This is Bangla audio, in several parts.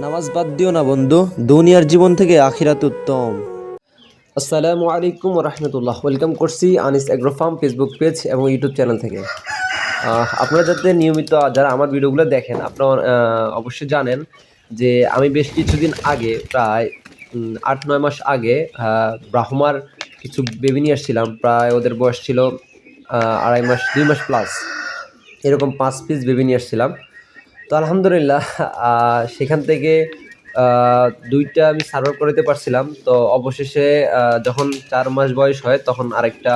নামাজ বাদ দিও না বন্ধু, দুনিয়ার জীবন থেকে আখিরাত উত্তম। আসসালামু আলাইকুম রহমতুল্লাহ ওয়েলকাম করছি Anis agro farm Facebook page এবং ইউটিউব চ্যানেল থেকে। আপনারা যাতে নিয়মিত যারা আমার ভিডিওগুলো দেখেন, আপনারা অবশ্যই জানেন যে আমি বেশ কিছুদিন আগে, প্রায় আট, নয় মাস আগে ব্রাহ্মার কিছু বেবি নিয়ে আসছিলাম। প্রায় ওদের বয়স ছিল আড়াই মাস, দুই মাস প্লাস এরকম পাঁচ পিস বেবি নিয়ে আসছিলাম। তো আলহামদুলিল্লাহ সেখান থেকে দুইটা আমি সার্ভাইভ করতে পারছিলাম। তো অবশেষে যখন চার মাস বয়স হয়, তখন আরেকটা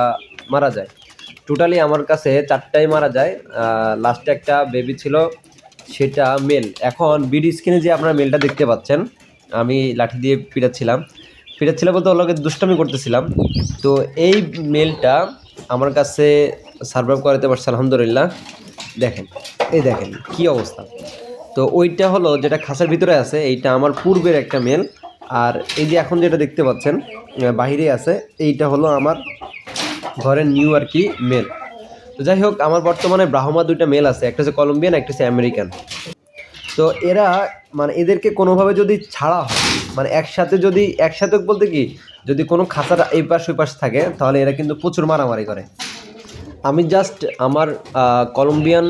মারা যায়। টোটালি আমার কাছে চারটাই মারা যায়। লাস্টে একটা বেবি ছিল, সেটা মেল এখন বিডি স্ক্রিনে যে আপনারা মেলটা দেখতে পাচ্ছেন, আমি লাঠি দিয়ে পিটাচ্ছিলাম। পিটাচ্ছিলাম বলতে ওর লগে দুষ্টামি করতেছিলাম। তো এই মেলটা আমার কাছে সার্ভাইভ করাতে পারছে, আলহামদুলিল্লাহ। দেখেন, এই দেখেন কি অবস্থা। তো ওইটা হলো যেটা খাঁচার ভিতরে আছে, এইটা আমার পূর্বের একটা মেল আর এই যে এখন যেটা দেখতে পাচ্ছেন বাহিরে আছে, এইটা হলো আমার ঘরের নিউ আর কি মেল তো যাই হোক, আমার বর্তমানে ব্রাহ্মা দুইটা মেল আছে, একটা হচ্ছে কলম্বিয়ান একটা হচ্ছে আমেরিকান তো এরা মানে এদেরকে কোনোভাবে যদি ছাড়া হয় মানে একসাথে যদি, একসাথে বলতে কি, যদি কোনো খাঁচার এই পাশ ওই পাশ থাকে, তাহলে এরা কিন্তু প্রচুর মারামারি করে। আমি জাস্ট আমার কলম্বিয়ান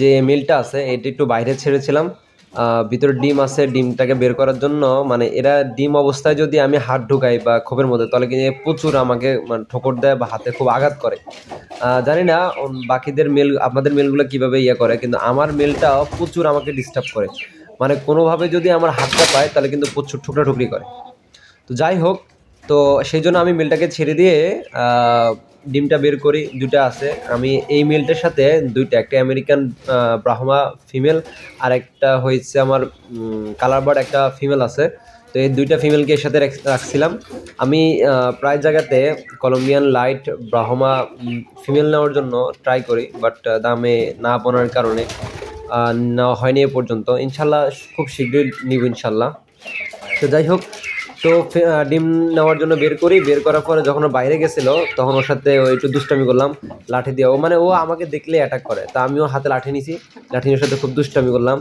যে মিলটা আছে, এটা একটু বাইরে ছেড়েছিলাম। ভিতরে ডিম আছে, ডিমটাকে বের করার জন্য মানে এরা ডিম অবস্থায় যদি আমি হাত ঢুকাই বা খোপের মধ্যে, তাহলে কিন্তু প্রচুর আমাকে মানে ঠোকর দেয় বা হাতে খুব আঘাত করে। জানি না বাকিদের মেল আপনাদের মেলগুলো কীভাবে ইয়ে করে, কিন্তু আমার মেলটাও প্রচুর আমাকে ডিস্টার্ব করে। মানে কোনোভাবে যদি আমার হাতটা পায়, তাহলে কিন্তু প্রচুর ঠুকরা ঠুকরি করে। তো যাই হোক, তো সেই জন্য আমি মেলটাকে ছেড়ে দিয়ে ডিমটা বের করি দুটা আছে। আমি এই মেলটার সাথে দুইটা, একটা আমেরিকান ব্রাহ্মা ফিমেল আর একটা হয়েছে আমার কালার বার্ড একটা ফিমেল আছে। তো এই দুইটা ফিমেলকে এর সাথে রাখছিলাম। আমি প্রায় জায়গাতে কলম্বিয়ান লাইট ব্রাহ্মা ফিমেল নেওয়ার জন্য ট্রাই করি বাট দামে না পড়ার কারণে নেওয়া হয়নি এ পর্যন্ত। ইনশাল্লাহ খুব শীঘ্রই নিব ইনশাল্লাহ। তো যাই হোক তো ডিম নেওয়ার জন্য বের করি। বের করার পরে যখন বাইরে গেছিল, তখন ওর সাথে ওই একটু দুষ্টামি করলাম, লাঠি দিয়ে। ও মানে ও আমাকে দেখলে অ্যাটাক করে। তা আমিও হাতে লাঠি নিছি। লাঠি নিয়ে সাথে খুব দুষ্টামি করলাম।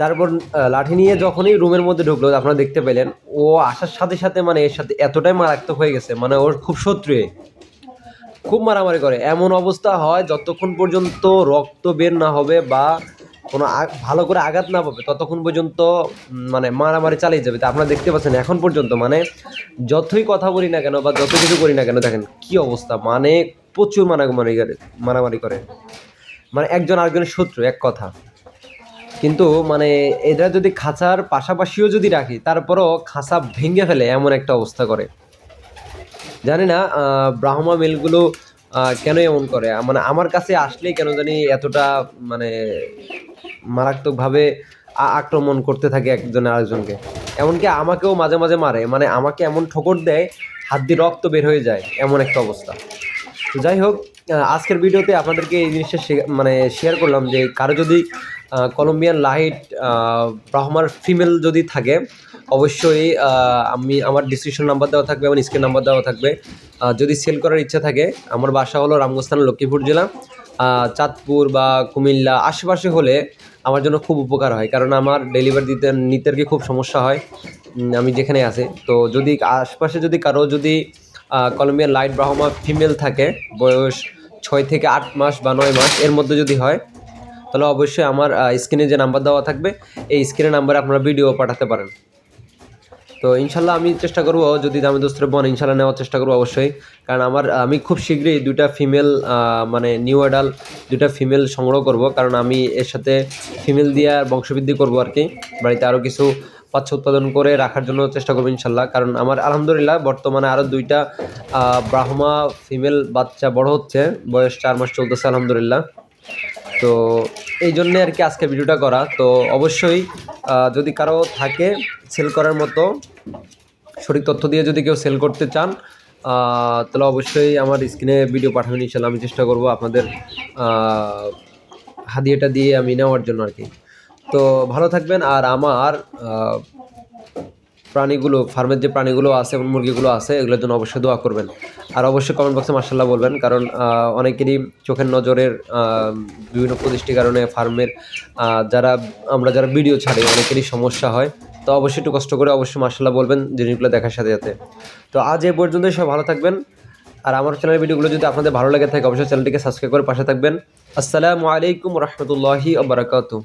তারপর লাঠি নিয়ে যখনই রুমের মধ্যে ঢুকলো, আপনারা দেখতে পেলেন, ও আসার সাথে সাথে মানে এর সাথে এতটাই মারাত্মক হয়ে গেছে। মানে ওর খুব শত্রু খুব মারামারি করে। এমন অবস্থা হয় যতক্ষণ পর্যন্ত রক্ত বের না হবে বা কোনো ভালো করে আঘাত না পাবে, ততক্ষণ পর্যন্ত মানে মারামারি চালিয়ে যাবে। তা আপনারা দেখতে পাচ্ছেন, এখন পর্যন্ত মানে যতই কথা বলি না কেন বা যত কিছু করি না কেন, দেখেন কি অবস্থা। মানে প্রচুর মারামারি করে মারামারি করে। মানে একজন আরেকজনের শত্রু, এক কথা। কিন্তু মানে এরা যদি খাঁচার পাশাপাশিও যদি রাখি, তারপরও খাঁচা ভেঙে ফেলে এমন একটা অবস্থা করে। জানি না ব্রাহ্মা মিলগুলো কেন এমন করে? মানে আমার কাছে আসলেই কেন জানি এতটা মানে মারাত্মকভাবে আক্রমণ করতে থাকে একজন আরেকজনকে। এমনকি আমাকেও মাঝে মাঝে মারে। মানে আমাকে এমন ঠোকর দেয়, হাত দিয়ে রক্ত বের হয়ে যায়, এমন একটা অবস্থা। তো যাই হোক আজকের ভিডিওতে আপনাদেরকে এই জিনিসটা মানে শেয়ার করলাম যে কারও যদি কলম্বিয়ান লাইট ব্রাহ্মার ফিমেল যদি থাকে, অবশ্যই আমি আমার ডিসক্রিপশন নাম্বার দেওয়া থাকবে এবং স্ক্রিন নাম্বার দেওয়া থাকবে। যদি সেল করার ইচ্ছা থাকে, আমার বাসা হলো রামগস্থান লক্ষ্মীপুর জেলা। চাঁদপুর বা কুমিল্লা আশেপাশে হলে আমার জন্য খুব উপকার হয়। কারণ আমার ডেলিভারি দিতে, নিতে আর কি খুব সমস্যা হয়। আমি যেখানে আছি। তো যদি আশপাশে যদি কারও যদি কলম্বিয়ান লাইট ব্রাহ্মা ফিমেল থাকে, বয়স ছয় থেকে আট মাস বা নয় মাস, এর মধ্যে যদি হয়, তাহলে অবশ্যই আমার স্ক্রিনে যে নাম্বার দেওয়া থাকবে, এই স্ক্রিনে নাম্বারে আপনারা ভিডিও পাঠাতে পারেন। তো ইনশাল্লাহ আমি চেষ্টা করব, যদি দামি দোস্তরে বন, ইনশাল্লাহ নেওয়ার চেষ্টা করব অবশ্যই। কারণ আমার, আমি খুব শীঘ্রই দুইটা ফিমেল মানে নিউ অ্যাডাল দুইটা ফিমেল সংগ্রহ করব। কারণ আমি এর সাথে ফিমেল দিয়ে বংশবৃদ্ধি করব আর কি। বাড়িতে আরও কিছু বাচ্চা উৎপাদন করে রাখার জন্য চেষ্টা করব ইনশাল্লাহ। কারণ আমার আলহামদুলিল্লাহ বর্তমানে আরও দুইটা ব্রাহ্মা ফিমেল বাচ্চা বড় হচ্ছে। বয়স চার মাস চলতেছে আলহামদুলিল্লাহ। তো এই জন্যে আর কি আজকে ভিডিওটা করা। তো অবশ্যই যদি কারও থাকে সেল করার মতো সঠিক তথ্য দিয়ে যদি কেউ সেল করতে চান তাহলে অবশ্যই আমার স্ক্রিনে ভিডিও পাঠাবেন ইনশাল্লাহ আমি চেষ্টা করব আপনাদের হাদিয়াটা দিয়ে আমি নেওয়ার জন্য আর কি। তো ভালো থাকবেন, আর আমার প্রাণীগুলো, ফার্মের যে প্রাণীগুলো আছে এবং মুরগিগুলো আছে, এগুলোর জন্য অবশ্যই দোয়া করবেন। আর অবশ্যই কমেন্ট বক্সে মার্শাল্লাহ বলবেন, কারণ অনেকেরই চোখের নজরের বিভিন্ন প্রতিষ্ঠির কারণে ফার্মের যারা, আমরা যারা ভিডিও ছাড়ি, অনেকেরই সমস্যা হয়। তো অবশ্যই একটু কষ্ট করে অবশ্যই মার্শাল্লাহ বলবেন জিনিসগুলো দেখার সাথে সাথে। তো আজ এ পর্যন্তই সব ভালো থাকবেন। আর আমার চ্যানেলের ভিডিওগুলো যদি আপনাদের ভালো লাগে থাকে, অবশ্যই চ্যানেলটিকে সাবস্ক্রাইব করে পাশে থাকবেন। আসসালামু আলাইকুম রহমতুল্লাহি আবরাকাতু